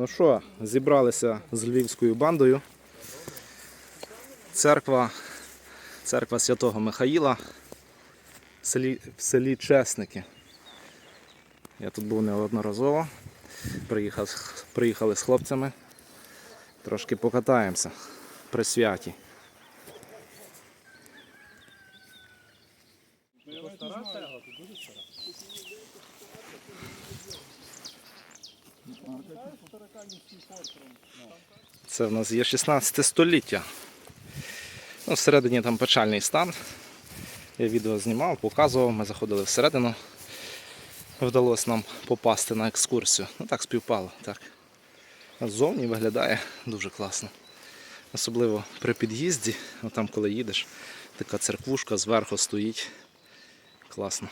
Ну що, зібралися з львівською бандою. Церква, церква Святого Михаїла в селі, в селі Чесники. Я тут був неодноразово. Приїхав, приїхали з хлопцями. Трошки покатаємося при святі. Це в нас є 16 століття. Ну, всередині там печальний стан. Я відео знімав, показував, ми заходили всередину. Вдалося нам попасти на екскурсію. Ну так співпало. Так. Ззовні виглядає дуже класно. Особливо при під'їзді, там коли їдеш, така церквушка зверху стоїть. Класно.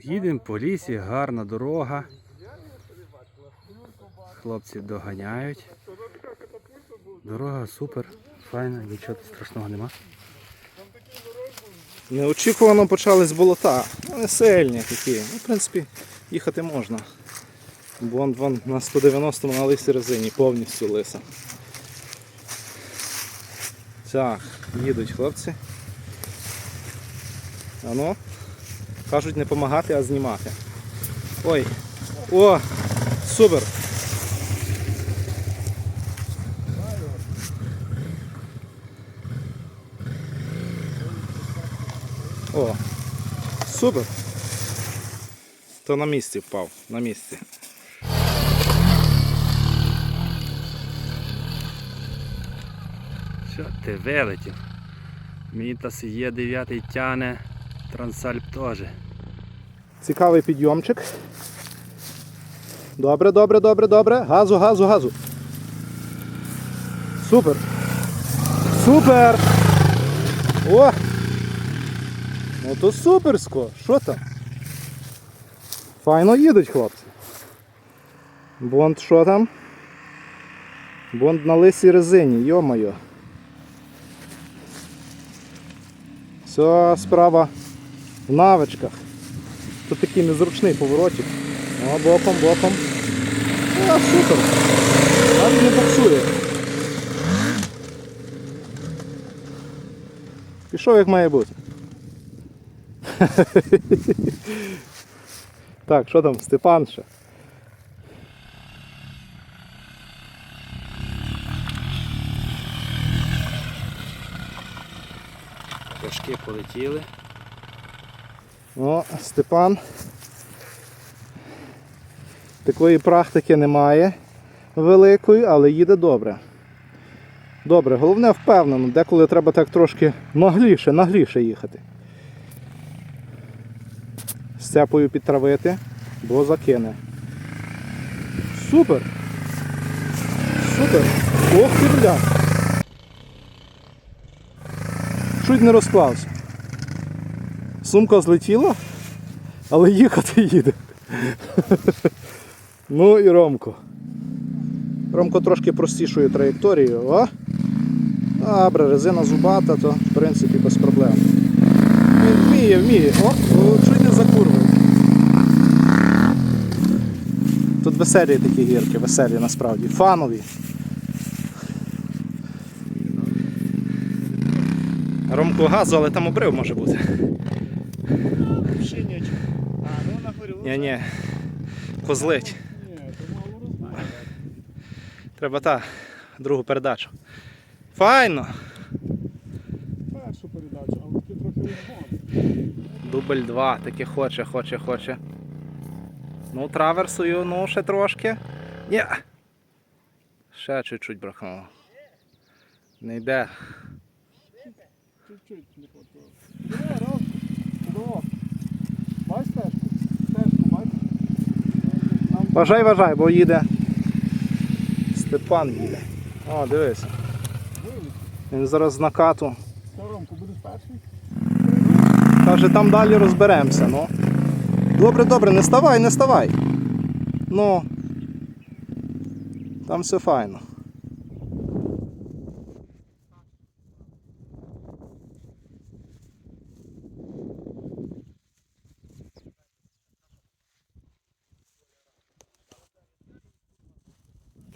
Їдемо по лісі, гарна дорога. Хлопці доганяють. Дорога супер, файна, нічого страшного нема. Неочікувано почались болота. Не сильні такі. Ну, в принципі, їхати можна. Вон, вон на 190-му на лисій резині повністю лиса. Так, їдуть хлопці. А ну, кажуть не допомагати, а знімати. Ой. О! Супер! О, супер. То на місці впав, на місці. Що ти вилетів? Мітас є 9 тяне, Трансальп теж. Цікавий підйомчик. Добре, добре, добре, добре. Газу, газу, газу. Супер. Супер! О! Ну то суперсько. Що там? Файно їдуть хлопці. Бонд що там? Бонд на лисій резині, йо-моє. Все, справа в навичках. Тут такий незручний поворотик. О, боком, боком. О, супер. Навіть не буксує. Пішов як має бути. Так, що там, Степан ще? Тяжкі полетіли. О, Степан. Такої практики немає великої, але їде добре. Добре, головне впевнено, деколи треба так трошки нагліше, нагліше їхати. Сцепою підтравити, бо закине. Супер! Супер! Ох ти бля! Чуть не розклався. Сумка злетіла, але їхати їде. Ну і Ромко. Ромко трошки простішою траєкторією. О! Добре, резина зубата, то в принципі без проблем. Вміє, вміє. О, чуть не закурвив. Тут веселі такі гірки, веселі насправді, фанові. Ромко газу, але там обрив може бути. Ні, ні. Козлить. Ні, то мало розмає. Треба та другу передачу. Файно! Першу передачу, але таки трохи. Дубль 2, таки хоче, хоче, хоче. Ну, траверсую, ну, ще трошки. Ні. Ще чуть-чуть бракнуло. Не йде. Чуть-чуть не хватило. Бач бач? Вважай, вважай, бо їде. Степан їде. О, дивись. Він зараз з накату. Будеш перший? Каже, там далі розберемося, ну. Добре, добре, не вставай, не вставай. Ну. Там все файно.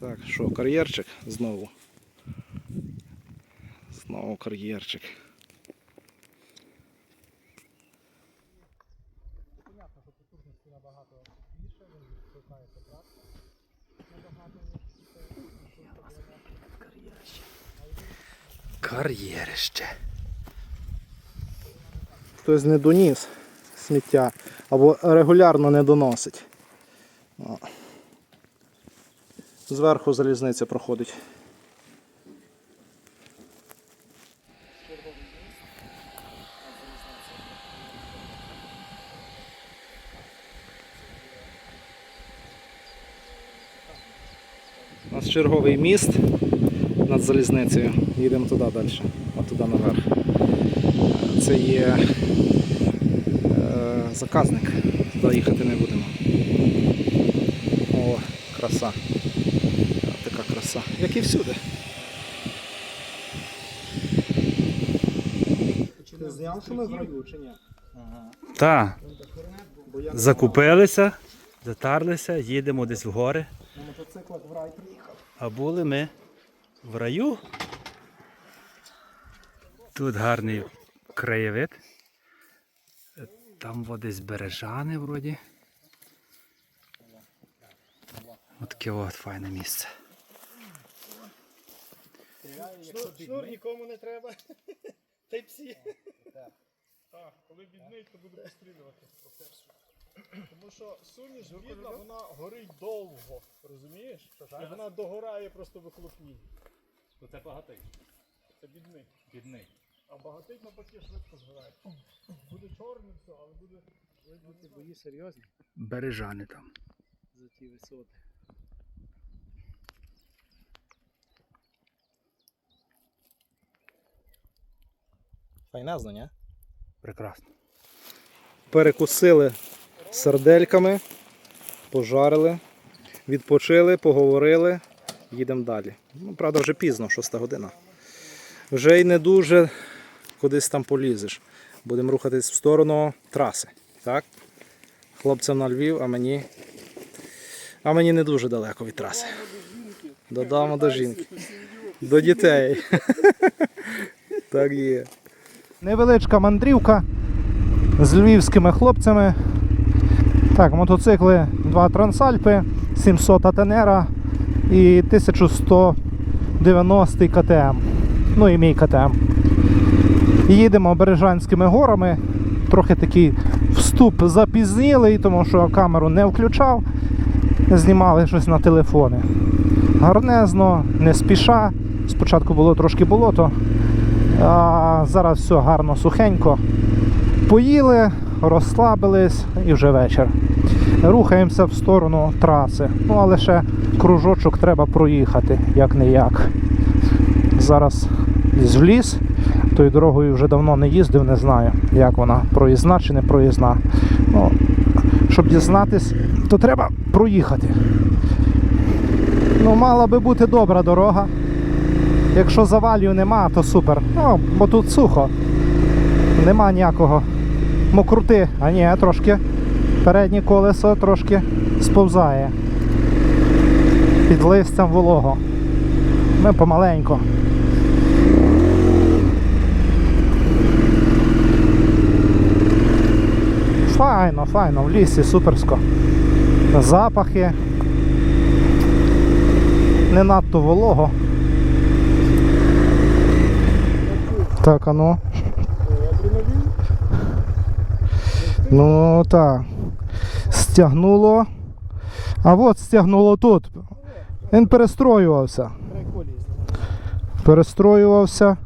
Так, що, кар'єрчик знову? Знову кар'єрчик. Кар'єрище. Хтось не доніс сміття або регулярно не доносить. Зверху залізниця проходить. У нас черговий міст над залізницею. Їдемо туди далі, а туди наверх. Це є е, заказник. Туди їхати не будемо. О, краса. Така краса. Як і всюди. Ти зняв, що ми чи ні? Так, закупилися, затарлися, їдемо десь в гори. на мотоциклах в рай приїхав. А були ми в раю. Тут гарний краєвид. Там десь бережани вроді. От таке от файне місце. Шнур нікому не треба. Та й псі. Так, коли бідний, то буде пострілювати. Тому що суміш бідна, вона горить довго, розумієш? І вона догорає просто вихлопні. То це багатий. Це бідний. Бідний. А багатий навпаки швидко згорає. Буде чорний все, але буде. Ці бої серйозні Бережани там. за ті висоти. Файнезно, ні? Прекрасно. Перекусили сардельками, пожарили, відпочили, поговорили, їдемо далі. Ну, правда, вже пізно, 6 година. Вже й не дуже кудись там полізеш. Будемо рухатись в сторону траси. Так? Хлопцям на Львів, а мені. А мені не дуже далеко від траси. Додому до жінки. До дітей. Так є. Невеличка мандрівка з львівськими хлопцями. Так, мотоцикли 2 Трансальпи, 700 Атенера і 1190 КТМ. Ну і мій КТМ. Їдемо Бережанськими горами. Трохи такий вступ запізнілий, тому що камеру не включав. Знімали щось на телефони. Гарнезно, не спіша. Спочатку було трошки болото, а зараз все гарно сухенько. Поїли, розслабились і вже вечір. Рухаємося в сторону траси. Ну, але ще кружочок треба проїхати, як не як. Зараз в ліс. Тою дорогою вже давно не їздив, не знаю, як вона проїзна чи не проїзна. Ну, щоб дізнатись, то треба проїхати. Ну, мала би бути добра дорога. Якщо завалів нема, то супер. Ну, бо тут сухо. Нема ніякого мокрути, а ні, трошки переднє колесо трошки сповзає. Під листям волого. Ми помаленько. Файно, файно, в лісі суперсько. Запахи. Не надто волого. Так, а ну. Ну так. Стягнуло. А от стягнуло тут. Він перестроювався. Перестроювався.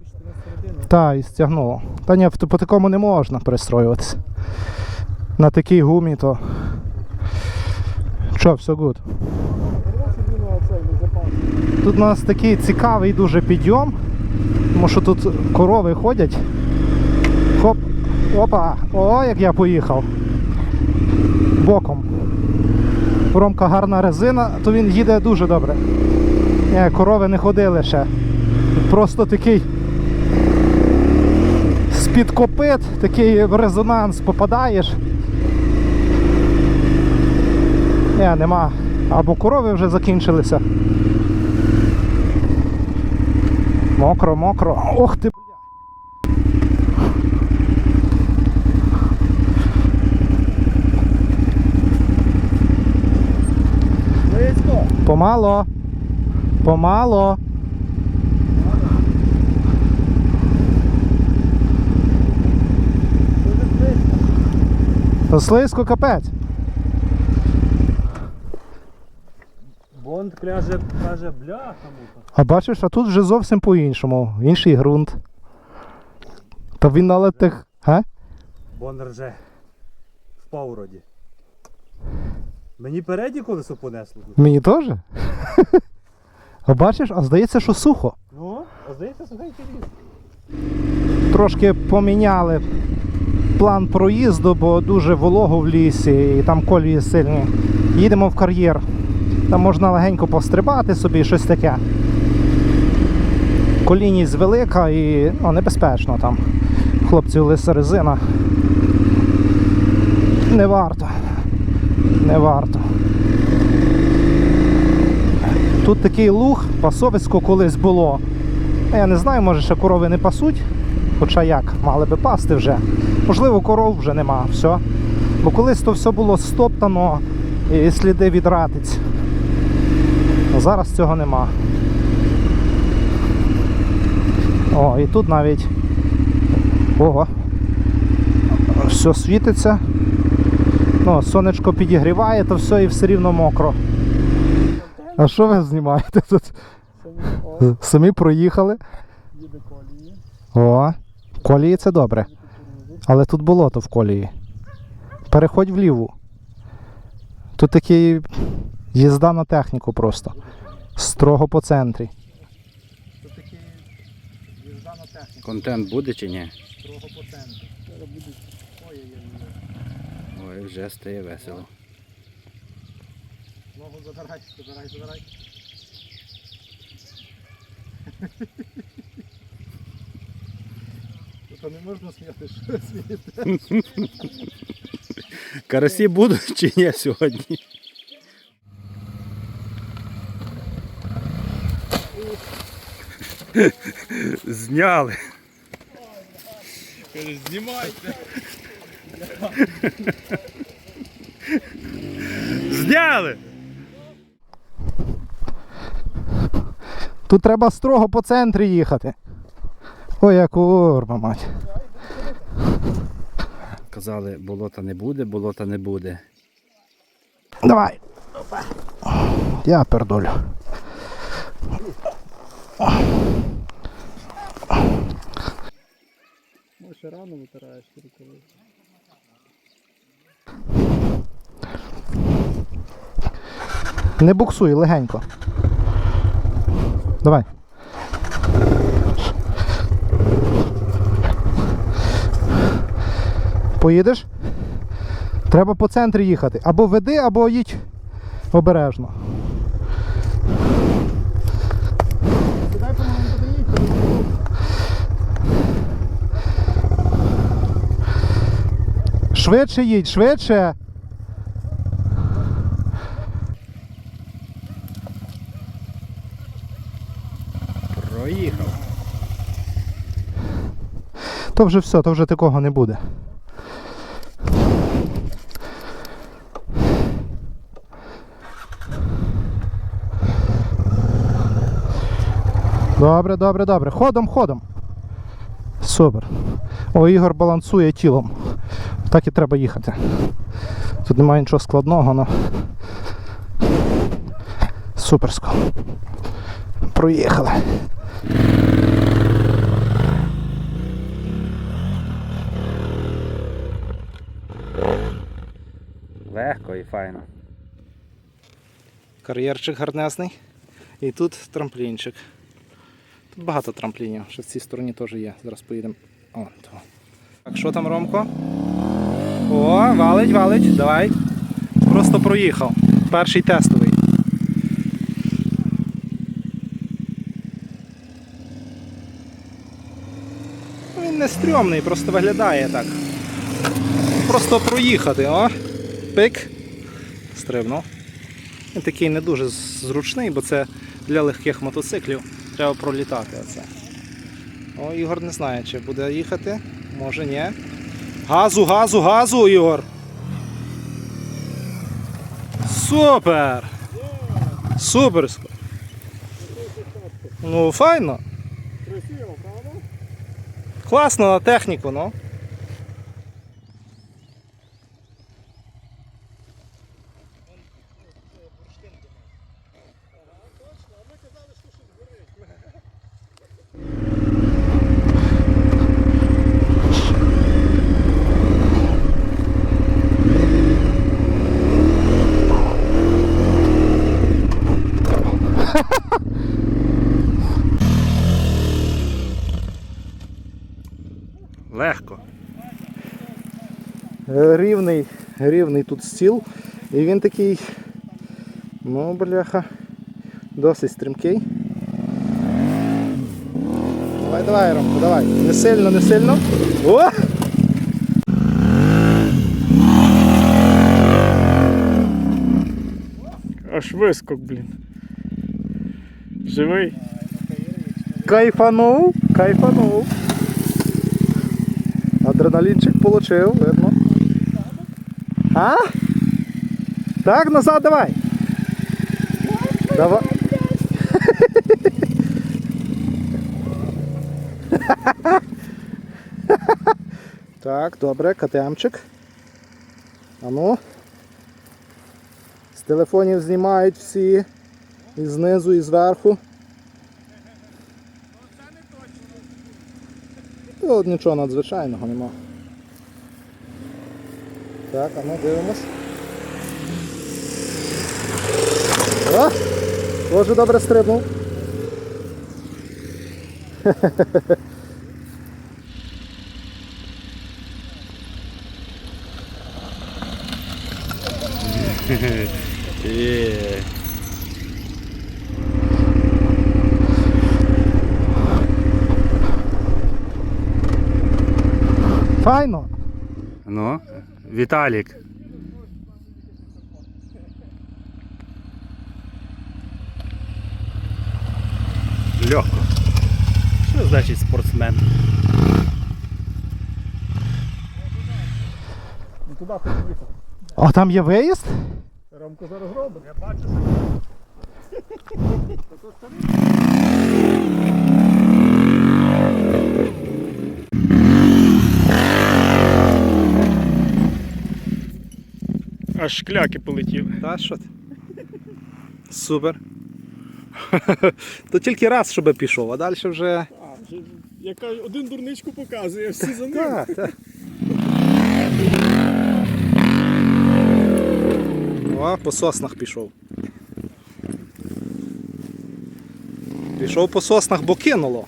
Та, і стягнуло. Та ні, по такому не можна перестроюватися. На такій гумі то. Що, все гуд. Тут у нас такий цікавий дуже підйом, тому що тут корови ходять. Хоп, опа, о, як я поїхав. Ромка гарна резина, то він їде дуже добре. Е, корови не ходили ще. Просто такий з-під копит, такий в резонанс попадаєш. Не, нема. Або корови вже закінчилися. Мокро, мокро. Ох ти Помало. Помало. Та Слизько капець. Бонд кляже, каже, бляха муха. А бачиш, а тут вже зовсім по-іншому. Інший ґрунт. Та він налетих. А? Бон рже. Впав вроді. Мені переднє колесо понесло. Мені теж? А бачиш, а здається, що сухо. Ну, а здається, сухенький ліс. Трошки поміняли план проїзду, бо дуже волого в лісі і там колії сильні. Їдемо в кар'єр. Там можна легенько пострибати собі, щось таке. Колійність велика і ну, небезпечно там. Хлопців лиса резина. Не варто. Не варто. Тут такий луг, пасовисько колись було. Я не знаю, може ще корови не пасуть. Хоча як, мали би пасти вже. Можливо, коров вже нема, все. Бо колись то все було стоптано і сліди від ратиць. А зараз цього нема. О, і тут навіть. Ого. Все світиться. Ну, сонечко підігріває, то все і все рівно мокро. А що ви знімаєте тут? Самі Самі проїхали. їде колії. О, колії це добре. Але тут болото в колії. Переходь вліву. Тут такий їзда на техніку просто. Строго по центрі. Тут такий їзда на техніку, Контент буде чи ні? строго по центрі. Зараз будуть. Ой-ой-ой. Ой, вже стає весело. Ногу задирай, задирай, задирай. Та не можна сміяти, що смієте. Карасі будуть чи ні сьогодні? Зняли. Знімайте. Зняли! Тут треба строго по центрі їхати. Ой, як урма, мать. Казали, болота не буде, болота не буде. Давай. Я пердолю. Ну, ще рано витираєш рукави. Не буксуй, легенько. Давай. Поїдеш? Треба по центрі їхати. Або веди, або їдь обережно. Швидше їдь, швидше. Проїхав. То вже все, то вже такого не буде. Добре, добре, добре. Ходом, ходом. Супер. О, Ігор балансує тілом. Так і треба їхати. Тут немає нічого складного, але. Суперсько. Проїхали. Легко і файно. Кар'єрчик гарнезний. І тут трамплінчик. Тут багато трамплінів, ще в цій стороні теж є. Зараз поїдемо. О, то. Так, що там, Ромко? О, валить, валить, давай. Просто проїхав. Перший тестовий. Він не стрьомний, просто виглядає так. Просто проїхати, о. Пик. Стрибнув. Він такий не дуже зручний, бо це для легких мотоциклів. Треба пролітати оце. О, Ігор не знає, чи буде їхати. Може ні. Газу, газу, газу, Ігор. Супер! Супер! Ну, файно. Красиво, правда? Класно на техніку, ну. Легко. Е, Рівний, тут стіл. І він такий, ну, бляха, досить стрімкий. Давай, давай, Ромко, давай. Не сильно, не сильно. О! Аж вискок, блін. Живий. Кайфанув, кайфанув. Адреналінчик получив, видно. А? Так, назад давай. Давай. Так, добре, КТМчик. А ну. З телефонів знімають всі. І знизу, і зверху. Тут нічого надзвичайного нема. Так, а ну дивимось. О! Дуже добре стрибнув. Є. Файно. Ну, Віталік. Легко. Що значить спортсмен? Ну туди хочемо. А там є виїзд? Ромко зараз робить. Я бачу. Аж шкляки полетіли. Та що ти? Супер. То тільки раз, щоб пішов, а далі вже. А, вже один дурничку показує, всі за ним. Так, так. О, по соснах пішов. Пішов по соснах, бо кинуло.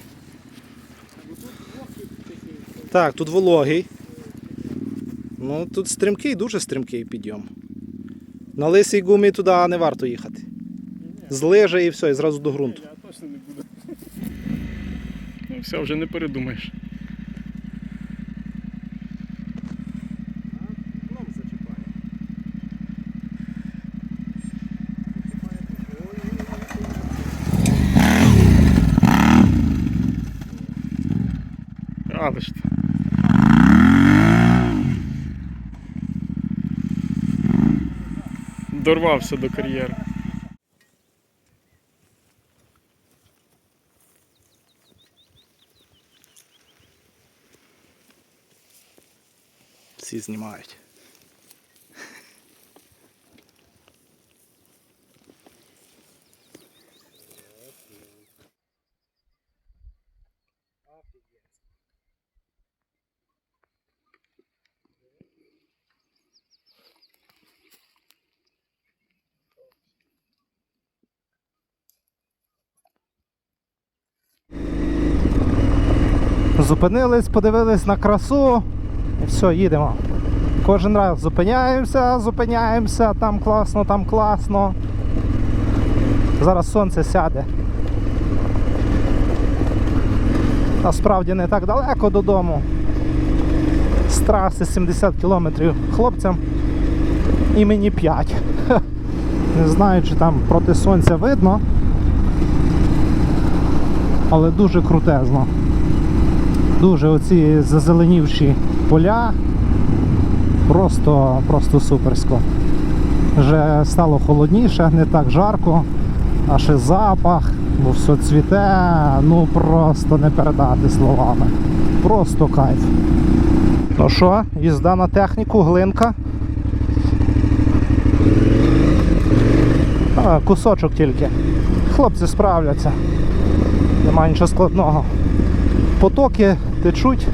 Так, тут вологий. Ну, тут стрімкий, дуже стрімкий підйом. На лисій гумі туди не варто їхати. Злиже і все, і зразу до ґрунту. Я точно не буду. Ну все, вже не передумаєш. Але ж. то. Дорвався до кар'єри. Всі знімають. Зупинились, подивились на красу і все, їдемо. Кожен раз зупиняємося, зупиняємося, там класно, там класно. Зараз сонце сяде. Насправді не так далеко додому. З траси 70 кілометрів хлопцям і мені 5. Не знаю, чи там проти сонця видно. Але дуже крутезно. Дуже оці зазеленівші поля. Просто, просто суперсько. Вже стало холодніше, не так жарко, а ще запах, бо все цвіте, ну просто не передати словами. Просто кайф. Ну що, їзда на техніку, глинка. А, кусочок тільки. Хлопці справляться. Нема нічого складного. Потоки течуть,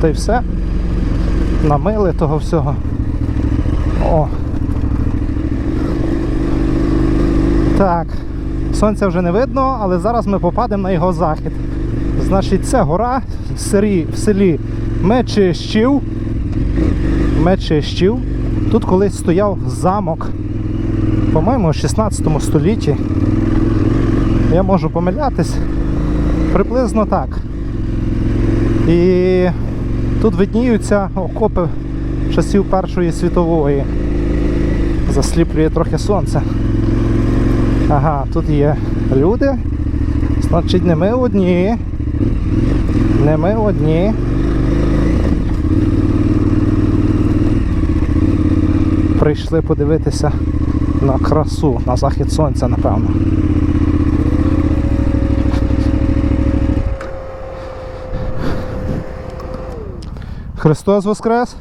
та й все. Намили того всього. О. Так. Сонця вже не видно, але зараз ми попадемо на його захід. Значить, це гора в селі, Мечищів. Мечищів. Тут колись стояв замок, по-моєму, в 16 столітті. Я можу помилятись. Приблизно так. І тут видніються окопи часів Першої світової. Засліплює трохи сонце. Ага, тут є люди. Значить, не ми одні. Не ми одні. Прийшли подивитися на красу, на захід сонця, напевно. Христос Воскрес!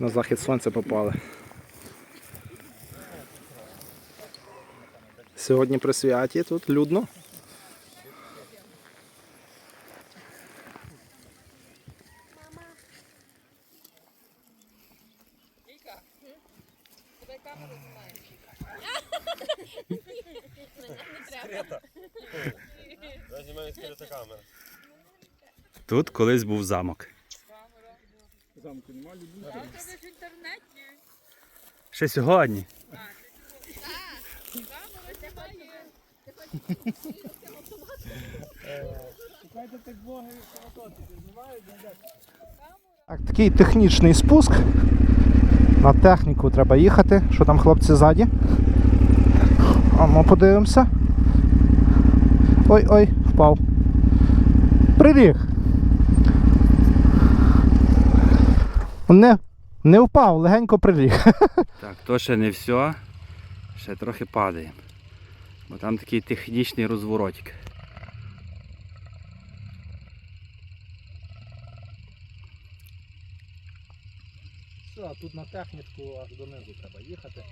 На захід сонця попали. Сьогодні при святі тут людно. Тут колись був замок. Ще сьогодні. Так, такий технічний спуск. На техніку треба їхати. Що там хлопці ззаді? А ну подивимося. Ой-ой, впав. Приліг. Не, не впав, легенько приліг. Так, то ще не все. Ще трохи падаємо. Бо там такий технічний розворотик. Все, тут на техніку аж донизу треба їхати.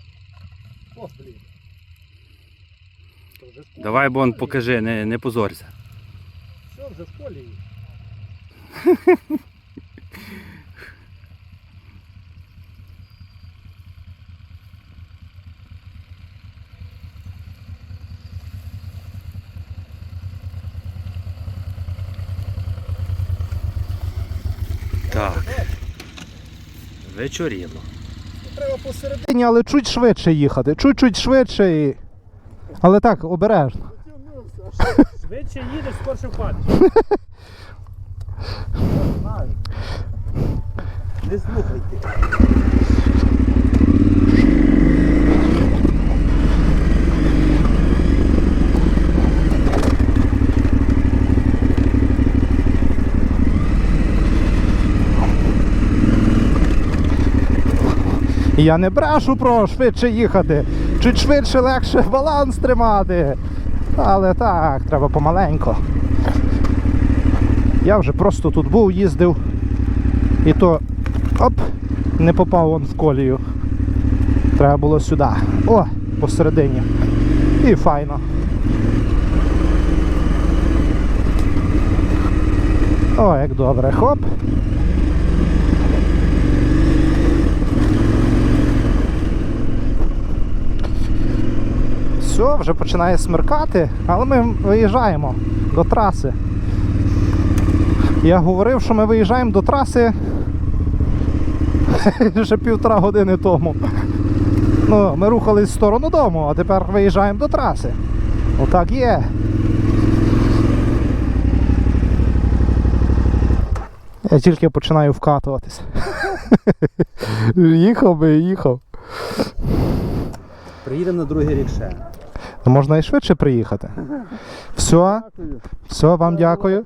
О, блін. Давай, Бон, покажи, не, не позорся. Все, вже в колії. Так. Вечоріло. Треба посередині, але чуть швидше їхати. Чуть-чуть швидше і. Але так, обережно. Швидше їдеш, скорше впадеш. Не слухайте. Я не брешу про швидше їхати. Чуть швидше легше баланс тримати. Але так, треба помаленько. Я вже просто тут був, їздив. І то оп, не попав вон в колію. Треба було сюди. О, посередині. І файно. О, як добре. Хоп. Все, вже починає смеркати, але ми виїжджаємо до траси. Я говорив, що ми виїжджаємо до траси вже півтора години тому. Ну, ми рухались в сторону дому, а тепер виїжджаємо до траси. Отак є. Я тільки починаю вкатуватись. їхав би, їхав. Приїдемо на другий рік ще. Ну, Можна і швидше приїхати. Все, все, вам дякую.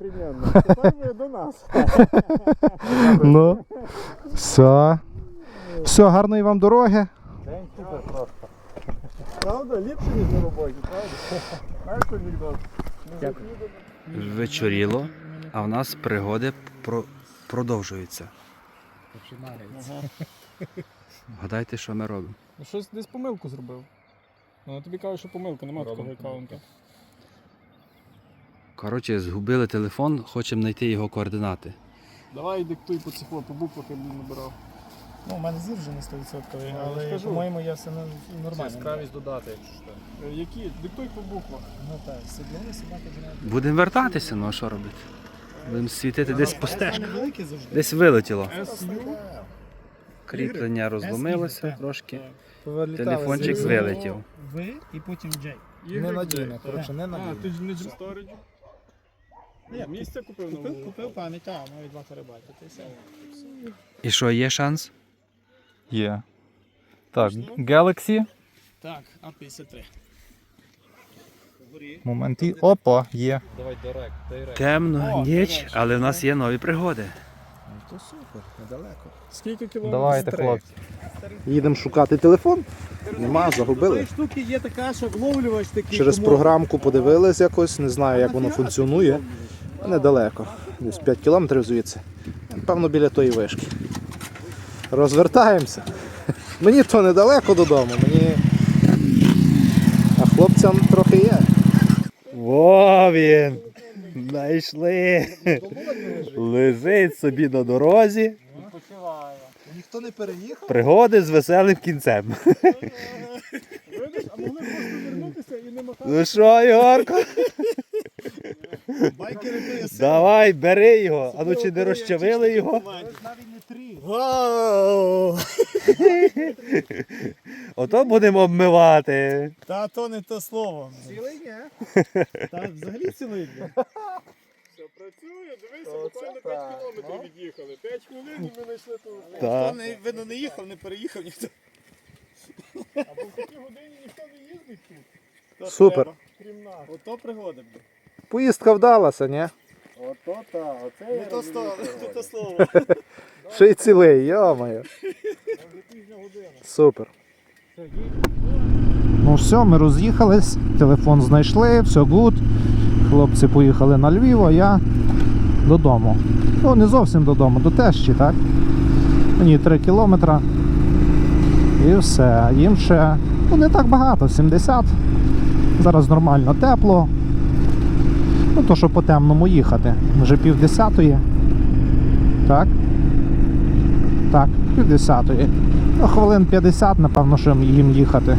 Тепер до нас. Ну, все. Все, гарної вам дороги. Правда? Ліпше, ніж на роботі, правда? Знаєш, анекдот? Вечоріло, а в нас пригоди про... продовжуються. Гадайте, що ми робимо? Ну, Щось десь помилку зробив. Ну, тобі кажу, що помилка, нема такого аккаунта. Коротше, згубили телефон, хочемо знайти його координати. Давай диктуй по цифру, по буквах я блін набирав. Ну, у мене зір вже не 100%, я але скажу. по-моєму я все ну, нормально. додати, якщо що. Е, Які? Диктуй по буквах. Ну так, сідло, собака жена. Будемо вертатися, ну а що робити? Будемо світити десь по стежках. великі завжди. Десь вилетіло. SU. Кріплення розломилося трошки. Телефончик вилетів. Ви і потім Джей. Ненадійно, коротше, А, ненадійно. ти ж не сториджу? Ні, Місце купив Купив, купив пам'ять, а, навіть 2 терабайти. Ти все. І що, є шанс? Є. Так, Galaxy. Так, А53. Момент і. Опа, є. Темно, ніч, але в нас є нові пригоди. То супер, недалеко. Скільки кілометрів? Давайте, хлопці. Їдемо шукати телефон. Нема, загубили. штуки є така, що вловлювач такий. Через програмку подивились якось, не знаю, як воно функціонує. Недалеко. Десь 5 кілометрів звідси. Певно, біля тої вишки. Розвертаємося. Мені то недалеко додому, мені. А хлопцям трохи є. Во він! Знайшли! Лежить собі на дорозі. Ніхто не переїхав? Пригоди з веселим кінцем. Видиш, а могли просто вернутися і не махати. Ну що, Ігорко? Байкери є. Давай, бери його. А ну чи не розчавили його? Вау! Ото будемо обмивати. Та то не то слово. Цілий ні. Та взагалі цілий працює, дивися, буквально 5 кілометрів від'їхали. 5 хвилин і ми знайшли ту. Так. не, видно, не їхав, не переїхав ніхто. Або в такій годині ніхто не їздить тут, Супер. крім нас. Ото пригоди буде. Поїздка вдалася, ні? Ото та, оце Не то, не то слово. Ще й цілий, йо-моє. Супер. Ну все, ми роз'їхались, телефон знайшли, все гуд. Хлопці поїхали на Львів, а я додому. Ну, не зовсім додому, до тещі, так? Мені 3 кілометри. І все. Їм ще ну, не так багато, 70. Зараз нормально тепло. Ну, то що по темному їхати. Вже пів десятої. Так. Так, пів десятої. Ну, хвилин 50, напевно, що їм їхати.